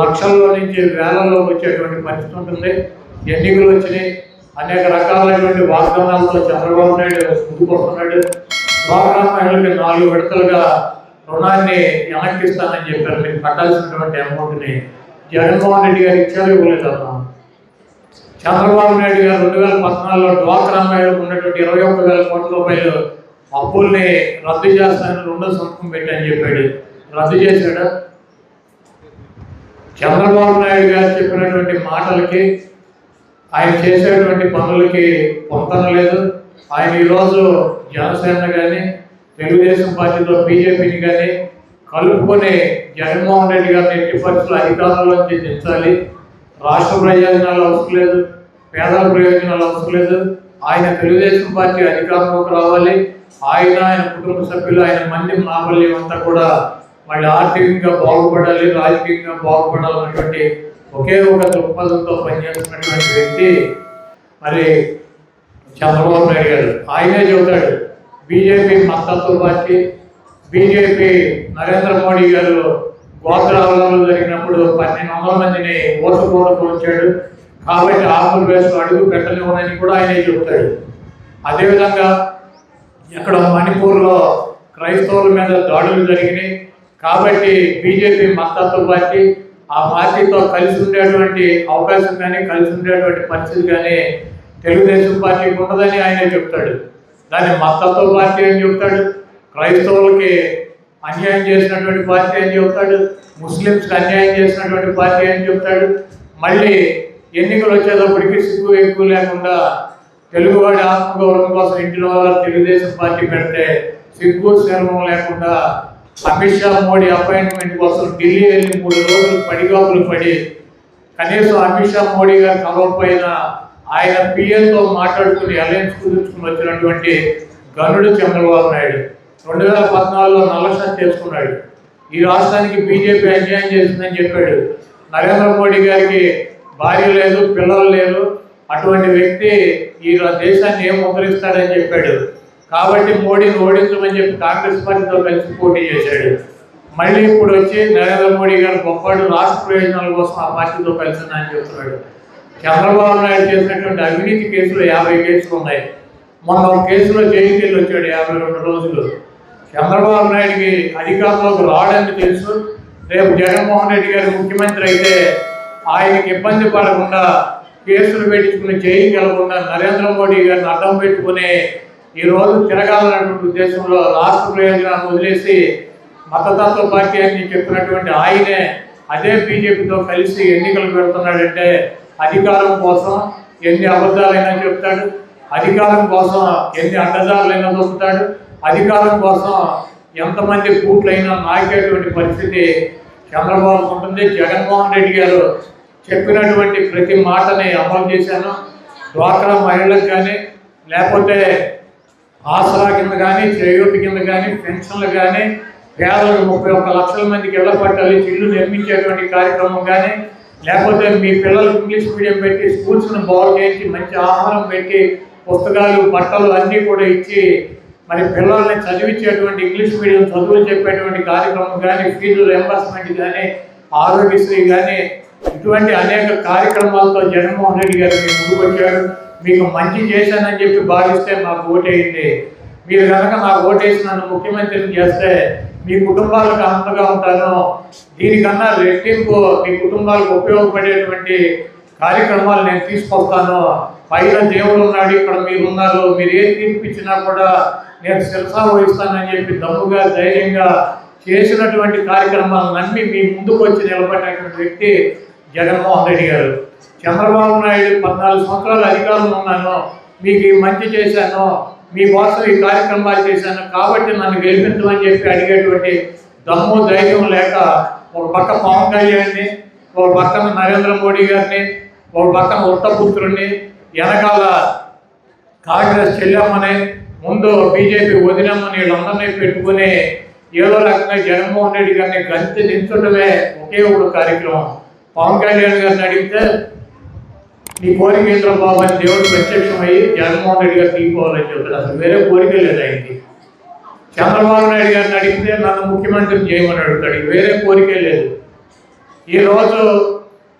లక్షల్లో నుంచి వేలల్లో వచ్చేటువంటి పరిస్థితి ఉంటుంది. ఎన్నికలు వచ్చినాయి. అనేక రకాలైనటువంటి వాగ్దానాలతో చంద్రబాబు నాయుడు ముందుకొస్తున్నాడు డ్వాక్రా మహిళలకి నాలుగు విడతలుగా రుణాన్ని వెనక్కిస్తానని చెప్పారు. మీరు కట్టాల్సినటువంటి అమౌంట్ని జగన్మోహన్ రెడ్డి గారు ఇచ్చారు ఇవ్వలేదమ్మా చంద్రబాబు నాయుడు గారు రెండు వేల పద్నాలుగులో డ్వాక్రా మహిళలకు ఉన్నటువంటి ఇరవై ఒక్క వేల కోట్ల రూపాయలు అప్పుల్ని రద్దు చేస్తానని రెండో సంతకం పెట్టని చెప్పాడు. రద్దు చేశాడు? చంద్రబాబు నాయుడు గారు చెప్పినటువంటి మాటలకి ఆయన చేసేటువంటి పనులకి పొంతన లేదు. ఆయన ఈరోజు జనసేన కానీ తెలుగుదేశం పార్టీతో బీజేపీని కానీ కలుపుకొని జగన్మోహన్ రెడ్డి గారిని ఎట్టి పరిస్థితులు అధికారంలోంచి దించాలి రాష్ట్ర ప్రయోజనాలు అవసరం లేదు. పేదల ప్రయోజనాలు అవసరం లేదు. ఆయన తెలుగుదేశం పార్టీ అధికారంలోకి రావాలి. ఆయన ఆయన కుటుంబ సభ్యులు ఆయన మంది మాబల్యం అంతా కూడా మళ్ళీ ఆర్థికంగా బాగుపడాలి రాజకీయంగా బాగుపడాలన్నటువంటి ఒకే ఒక దృక్పథంతో పనిచేస్తున్నటువంటి వ్యక్తి మరి చంద్రబాబు నాయుడు గారు. ఆయనే చెబుతాడు బీజేపీ మద్దతు పార్టీ బీజేపీ నరేంద్ర మోడీ గారు గోత్రాలలో జరిగినప్పుడు పన్నెండు వందల మందిని ఓటు కూడా వచ్చాడు. కాబట్టి ఆంధ్రప్రదేశ్లో అడుగు పెట్టలేమని కూడా ఆయనే చెబుతాడు. అదేవిధంగా ఇక్కడ మణిపూర్లో క్రైస్తవుల మీద దాడులు జరిగినాయి. కాబట్టి బీజేపీ మద్దతు పార్టీ ఆ పార్టీతో కలిసి ఉండేటువంటి అవకాశం కానీ కలిసి ఉండేటువంటి పరిస్థితి కానీ తెలుగుదేశం పార్టీకి ఉండదని ఆయన చెప్తాడు. దాన్ని మద్దతు పార్టీ అని చెప్తాడు. క్రైస్తవులకి అన్యాయం చేసినటువంటి పార్టీ అని చెప్తాడు. ముస్లిమ్స్కి అన్యాయం చేసినటువంటి పార్టీ అని చెప్తాడు. మళ్ళీ ఎన్నికలు వచ్చేటప్పటికి సిగ్గు ఎక్కువ లేకుండా తెలుగువాడి ఆత్మగౌరవం కోసం ఇంటిలో తెలుగుదేశం పార్టీ పెడితే సిగ్గు శర్మం లేకుండా అమిత్ షా మోడీ అపాయింట్మెంట్ కోసం ఢిల్లీ వెళ్ళి మూడు రోజులు పడిగాపులు పడి కనీసం అమిత్ షా మోడీ గారు కలవకపోయినా ఆయన పిఎల్తో మాట్లాడుకుని అలయన్స్ కుదుర్చుకుని వచ్చినటువంటి గనుడు చంద్రబాబు నాయుడు రెండు వేల పద్నాలుగులో నల్లష చేసుకున్నాడు ఈ రాష్ట్రానికి బీజేపీ అన్యాయం చేసిందని చెప్పాడు. నరేంద్ర మోడీ గారికి భార్య లేదు పిల్లలు లేరు. అటువంటి వ్యక్తి ఈ దేశాన్ని ఏం ముద్రిస్తాడని చెప్పాడు. కాబట్టి మోడీని ఓడించమని చెప్పి కాంగ్రెస్ పార్టీతో కలిసి పోటీ చేశాడు. మళ్ళీ ఇప్పుడు వచ్చి నరేంద్ర మోడీ గారు గొప్పడు రాష్ట్ర ప్రయోజనాల కోసం ఆ పార్టీతో కలిసి అని చెప్తున్నాడు. చంద్రబాబు నాయుడు చేసినటువంటి అవినీతి కేసులు యాభై కేసులు ఉన్నాయి. మొన్న ఒక కేసులో జైలుకి వెళ్ళి వచ్చాడు యాభై రెండు రోజులు. చంద్రబాబు నాయుడికి అధికారంలోకి రావడానికి తెలుసు. రేపు జగన్మోహన్ రెడ్డి గారు ముఖ్యమంత్రి అయితే ఆయనకి ఇబ్బంది పడకుండా కేసులు పెట్టించుకుని జైలుకి వెళ్ళకుండా నరేంద్ర మోడీ గారిని అడ్డం పెట్టుకునే ఈ రోజు తిరగాలన్నటువంటి ఉద్దేశంలో రాష్ట్ర ప్రయోజనాన్ని వదిలేసి మతతత్వ పార్టీ అని చెప్పినటువంటి ఆయనే అదే బీజేపీతో కలిసి ఎన్నికలు పెడుతున్నాడంటే అధికారం కోసం ఎన్ని అబద్ధాలైనా చెప్తాడు అధికారం కోసం ఎన్ని అడ్డదారులైనా దొరుకుతాడు అధికారం కోసం ఎంతమంది కూట్లైనా నాకేటువంటి పరిస్థితి చంద్రబాబు ఉంటుంది. జగన్మోహన్ రెడ్డి గారు చెప్పినటువంటి ప్రతి మాటని అమలు చేశాను. డ్వాక్రా మహిళలకు కానీ లేకపోతే ఆసరా కింద కానీ చేయూతి కింద కానీ పెన్షన్లు కానీ పేదలకు ముప్పై ఒక్క లక్షల మందికి ఇళ్ళ పట్టాలి ఇల్లు నిర్మించేటువంటి కార్యక్రమం కానీ లేకపోతే మీ పిల్లలకు ఇంగ్లీష్ మీడియం పెట్టి స్కూల్స్ను బాగు చేసి మంచి ఆహారం పెట్టి పుస్తకాలు బట్టలు అన్నీ కూడా ఇచ్చి మరి పిల్లల్ని చదివించేటువంటి ఇంగ్లీష్ మీడియం చదువులు చెప్పేటువంటి కార్యక్రమం కానీ ఫీజు రియంబర్స్మెంట్ కానీ ఆరోగ్యశ్రీ కానీ ఇటువంటి అనేక కార్యక్రమాలతో జగన్మోహన్ రెడ్డి గారు మీ ముందుకు వచ్చారు. మీకు మంచి చేశానని చెప్పి భావిస్తే మాకు ఓటేయండి. మీరు కనుక నాకు ఓటేసి నన్ను ముఖ్యమంత్రిని చేస్తే మీ కుటుంబాలకు అంతగా ఉంటాను. దీనికన్నా రెట్టింపు మీ కుటుంబాలకు ఉపయోగపడేటువంటి కార్యక్రమాలు నేను తీసుకొస్తాను. పైన దేవుడు ఉన్నాడు ఇక్కడ మీరు ఉన్నారు. మీరు ఏం తీర్పిచ్చినా కూడా నేను శిరసా వహిస్తానని చెప్పి దమ్ముగా ధైర్యంగా చేసినటువంటి కార్యక్రమాలు నమ్మి మీ ముందుకు వచ్చి నిలబడినటువంటి వ్యక్తి జగన్మోహన్ రెడ్డి గారు. చంద్రబాబు నాయుడు పద్నాలుగు సంవత్సరాలు అధికారంలో ఉన్నాను మీకు మంచి చేశాను మీ కోసం ఈ కార్యక్రమాలు చేశాను కాబట్టి నన్ను గెలిపించమని చెప్పి అడిగేటువంటి దమ్ము ధైర్యం లేక ఒక పక్క పవన్ కళ్యాణ్ని ఒక పక్కన నరేంద్ర మోడీ గారిని ఒక పక్కన ఉత్తపుత్రుడిని వెనకాల కాంగ్రెస్ చెల్లెమ్మని ముందు బీజేపీ వదిలేమని వీళ్ళందరినీ పెట్టుకుని ఏదో రకంగా జగన్మోహన్ రెడ్డి గారిని గంతి దించడమే ఒకే ఒక కార్యక్రమం. పవన్ కళ్యాణ్ గారిని అడిగితే నీ కోరిక ఏంటో బాబు? అని దేవుడు ప్రత్యక్షమయ్యి జగన్మోహన్ రెడ్డి గారు తీసుకోవాలని చెప్తారు అసలు వేరే కోరిక లేదు ఆయనకి. చంద్రబాబు నాయుడు గారిని అడిగితే నన్ను ముఖ్యమంత్రిని చేయమని అడుగుతాడు. వేరే కోరికే లేదు. ఈరోజు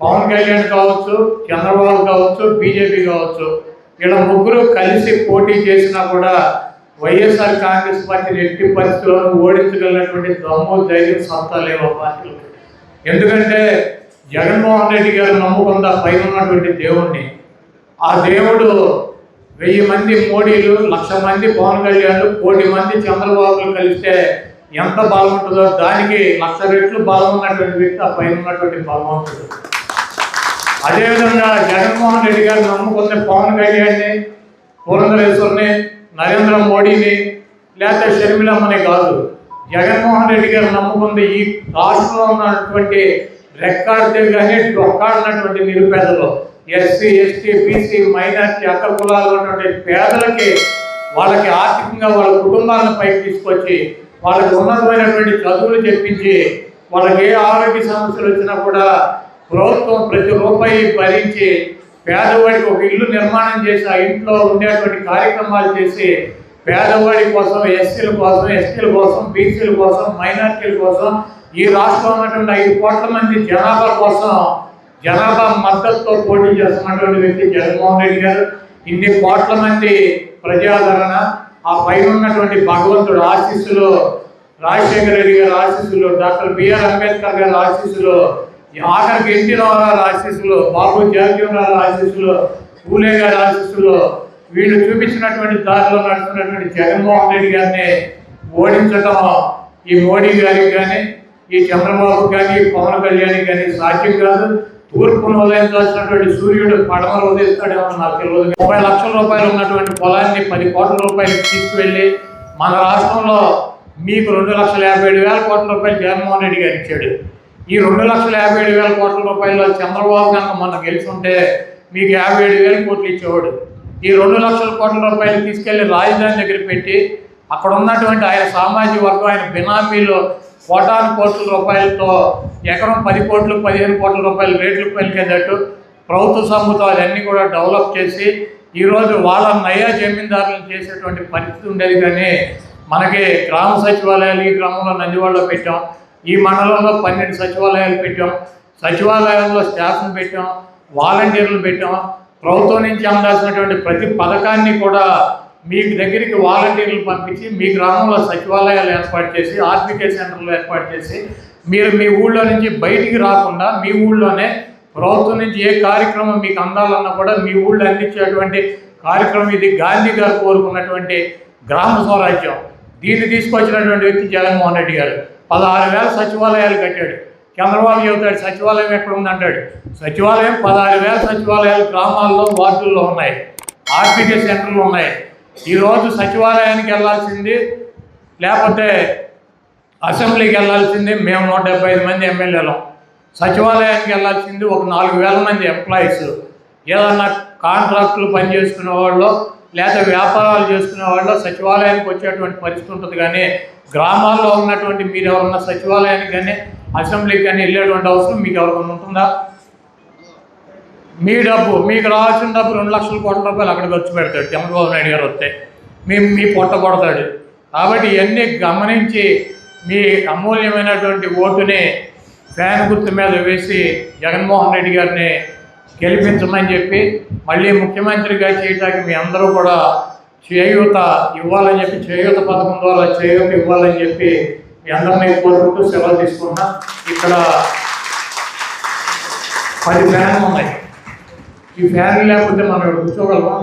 పవన్ కళ్యాణ్ కావచ్చు చంద్రబాబు కావచ్చు బీజేపీ కావచ్చు ఇలా ముగ్గురు కలిసి పోటీ చేసినా కూడా వైఎస్ఆర్ కాంగ్రెస్ పార్టీని ఎట్టి పరిస్థితుల్లో ఓడించగలిగినటువంటి దమ్ము ధైర్యం సత్తా లేవు ఆ ఎందుకంటే జగన్మోహన్ రెడ్డి గారు నమ్ముకున్న పైన ఉన్నటువంటి దేవుణ్ణి. ఆ దేవుడు వెయ్యి మంది మోడీలు లక్ష మంది పవన్ కళ్యాణ్ కోటి మంది చంద్రబాబులు కలిస్తే ఎంత బలం ఉంటుందో దానికి లక్ష రెట్లు బలం ఉన్నటువంటి వ్యక్తి ఆ పైన ఉన్నటువంటి బలవంతుడు అదేవిధంగా జగన్మోహన్ రెడ్డి గారు నమ్ముకున్న పవన్ కళ్యాణ్ని పురంధరేశ్వరిని నరేంద్ర మోడీని లేకపోతే షర్మిలమ్మని కాదు జగన్మోహన్ రెడ్డి గారు నమ్ముకుంది ఈ రాష్ట్రంలో ఉన్నటువంటి రెక్కాడితే కానీ డొక్కాడినటువంటి నిరుపేదలు ఎస్సీ ఎస్టీ బీసీ మైనార్టీ అక్కడ కులాలు ఉన్నటువంటి పేదలకి వాళ్ళకి ఆర్థికంగా వాళ్ళ కుటుంబాలను పైకి తీసుకొచ్చి వాళ్ళకి ఉన్నతమైనటువంటి చదువులు చెప్పించి వాళ్ళకి ఏ ఆరోగ్య సమస్యలు వచ్చినా కూడా ప్రభుత్వం ప్రతి రూపాయి భరించి పేదవాడికి ఒక ఇల్లు నిర్మాణం చేసి ఆ ఇంట్లో ఉండేటువంటి కార్యక్రమాలు చేసి పేదవాడి కోసం ఎస్సీల కోసం ఎస్టీల కోసం బీసీల కోసం మైనార్టీల కోసం ఈ రాష్ట్రంలో ఉన్నటువంటి ఐదు కోట్ల మంది జనాభా కోసం జనాభా మద్దతుతో పోటీ చేస్తున్నటువంటి వ్యక్తి జగన్మోహన్ రెడ్డి గారు. ఇన్ని కోట్ల మంది ప్రజాదరణ ఆ పైన ఉన్నటువంటి భగవంతుడు ఆశీస్సులు రాజశేఖర రెడ్డి గారి ఆశీస్సులు డాక్టర్ బిఆర్ అంబేద్కర్ గారి ఆశీస్సులు ఈ ఆఖరికి ఎన్టీ రామారావు ఆశీస్సులు బాబు జగజీవనరావు ఆశీస్సులు పూలే గారి ఆశీస్సులు వీళ్ళు చూపించినటువంటి దారిలో నడుస్తున్నటువంటి జగన్మోహన్ రెడ్డి గారిని ఓడించడం ఈ మోడీ గారికి కానీ ఈ చంద్రబాబు కానీ పవన్ కళ్యాణ్ కానీ సాధ్యం కాదు. తూర్పును ఉదయించాల్సినటువంటి సూర్యుడు పడమలు ఉదయిస్తాడేమో నాకు తెలియదు. ముప్పై లక్షల రూపాయలు ఉన్నటువంటి పొలాన్ని పది కోట్ల రూపాయలు తీసుకువెళ్ళి మన రాష్ట్రంలో మీకు రెండు లక్షల యాభై ఏడు వేల కోట్ల రూపాయలు జగన్మోహన్ రెడ్డి గారు ఇచ్చాడు. ఈ రెండు లక్షల యాభై ఏడు వేల కోట్ల రూపాయలు చంద్రబాబు కనుక మొన్న గెలుచుంటే మీకు యాభై ఏడు వేల కోట్లు ఇచ్చేవాడు. ఈ రెండు లక్షల కోట్ల రూపాయలు తీసుకెళ్ళి రాజధాని దగ్గర పెట్టి అక్కడ ఉన్నటువంటి ఆయన సామాజిక వర్గం ఆయన బినామీలు కోటాను కోట్ల రూపాయలతో ఎకరం పది కోట్లు పదిహేను కోట్ల రూపాయలు రేట్లు పలికేటట్టు ప్రభుత్వ సొమ్ముతో అన్నీ కూడా డెవలప్ చేసి ఈరోజు వాళ్ళ నయా జమీందారులను చేసేటువంటి పరిస్థితి ఉండేది కానీ మనకి గ్రామ సచివాలయాలు ఈ గ్రామంలో నందివాడలో పెట్టాం. ఈ మండలంలో పన్నెండు సచివాలయాలు పెట్టాం. సచివాలయాల్లో స్టాఫ్ను పెట్టాం. వాలంటీర్లు పెట్టాం. ప్రభుత్వం నుంచి అందాల్సినటువంటి ప్రతి పథకాన్ని కూడా మీకు దగ్గరికి వాలంటీర్లు పంపించి మీ గ్రామంలో సచివాలయాలు ఏర్పాటు చేసి ఆర్బికే సెంటర్లు ఏర్పాటు చేసి మీరు మీ ఊళ్ళో నుంచి బయటికి రాకుండా మీ ఊళ్ళోనే ప్రభుత్వం నుంచి ఏ కార్యక్రమం మీకు అందాలన్నా కూడా మీ ఊళ్ళో అందించేటువంటి కార్యక్రమం ఇది గాంధీ గారు కోరుకున్నటువంటి గ్రామ స్వరాజ్యం. దీన్ని తీసుకొచ్చినటువంటి వ్యక్తి జగన్మోహన్ రెడ్డి గారు. పదహారు వేల సచివాలయాలు కట్టాడు. చంద్రబాబు చెబుతాడు సచివాలయం ఎక్కడ ఉందంటాడు? సచివాలయం పదహారు వేల సచివాలయాలు గ్రామాల్లో వార్డుల్లో ఉన్నాయి. ఆర్బికే సెంటర్లు ఉన్నాయి. ఈరోజు సచివాలయానికి వెళ్ళాల్సింది లేకపోతే అసెంబ్లీకి వెళ్ళాల్సింది మేము నూట డెబ్బై ఐదు మంది ఎమ్మెల్యేలు. సచివాలయానికి వెళ్ళాల్సింది ఒక నాలుగు వేల మంది ఎంప్లాయీస్. ఏదన్నా కాంట్రాక్టులు పనిచేసుకునే వాళ్ళు లేదా వ్యాపారాలు చేసుకునే వాళ్ళు సచివాలయానికి వచ్చేటువంటి పరిస్థితి ఉంటుంది కానీ గ్రామాల్లో ఉన్నటువంటి మీరు ఎవరన్నా సచివాలయానికి కానీ అసెంబ్లీకి కానీ వెళ్ళేటువంటి అవసరం మీకు ఎవరికైనా ఉంటుందా? మీ డబ్బు మీకు రావాల్సిన డబ్బు రెండు లక్షల కోట్ల రూపాయలు అక్కడ ఖర్చు పెడతాడు చంద్రబాబు నాయుడు గారు వస్తే. మీ మీ పొట్ట కొడతాడు. కాబట్టి ఇవన్నీ గమనించి మీ అమూల్యమైనటువంటి ఓటుని ఫ్యాన్ గుర్తు మీద వేసి జగన్మోహన్ రెడ్డి గారిని గెలిపించమని చెప్పి మళ్ళీ ముఖ్యమంత్రిగా చేయడానికి మీ అందరూ కూడా చేయూత ఇవ్వాలని చెప్పి చేయూత పథకం ద్వారా చేయూత ఇవ్వాలని చెప్పి మీ అందరినీ కోరుకుంటూ సెలవు తీసుకున్నా. ఇక్కడ పది ఫ్యాన్లు ఉన్నాయి. ఈ ఫ్యాన్లు లేకపోతే మనం ఇక్కడ కూర్చోగలమా?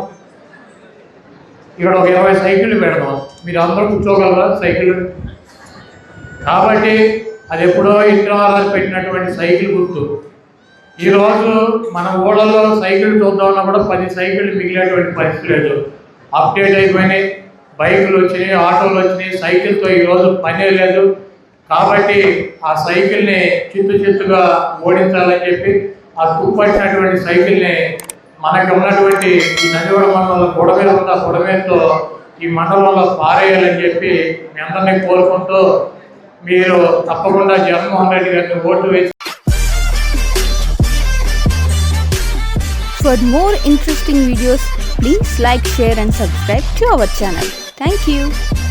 ఇక్కడ ఒక ఇరవై సైకిళ్ళు పెడదాం. మీరు అందరూ కూర్చోగలరా సైకిల్ కాబట్టి అది ఎప్పుడో ఇంద్రవారాలు పెట్టినటువంటి సైకిల్ గుర్తు. ఈరోజు మన ఊళ్ళలో సైకిల్ చూద్దామన్నా కూడా పది సైకిళ్ళు మిగిలేటువంటి పరిస్థితి లేదు. అప్డేట్ అయిపోయినాయి. బైకులు వచ్చినాయి ఆటోలు వచ్చినాయి సైకిల్తో ఈరోజు పనే లేదు కాబట్టి ఆ సైకిల్ని చిత్తు చిత్తుగా ఓడించాలని చెప్పి ఆ తుప్పట్టినటువంటి సైకిల్ని మనకు ఉన్నటువంటి ఈ నదివడ మండలంలో గొడవ ఉన్న గొడవేతో ఈ మండలంలో పారేయాలని చెప్పి మీ అందరినీ కోరుకుంటూ మీరు తప్పకుండా జగన్మోహన్ రెడ్డి గారిని ఓటు వేసి For more interesting videos, please like, share and subscribe to our channel. Thank you.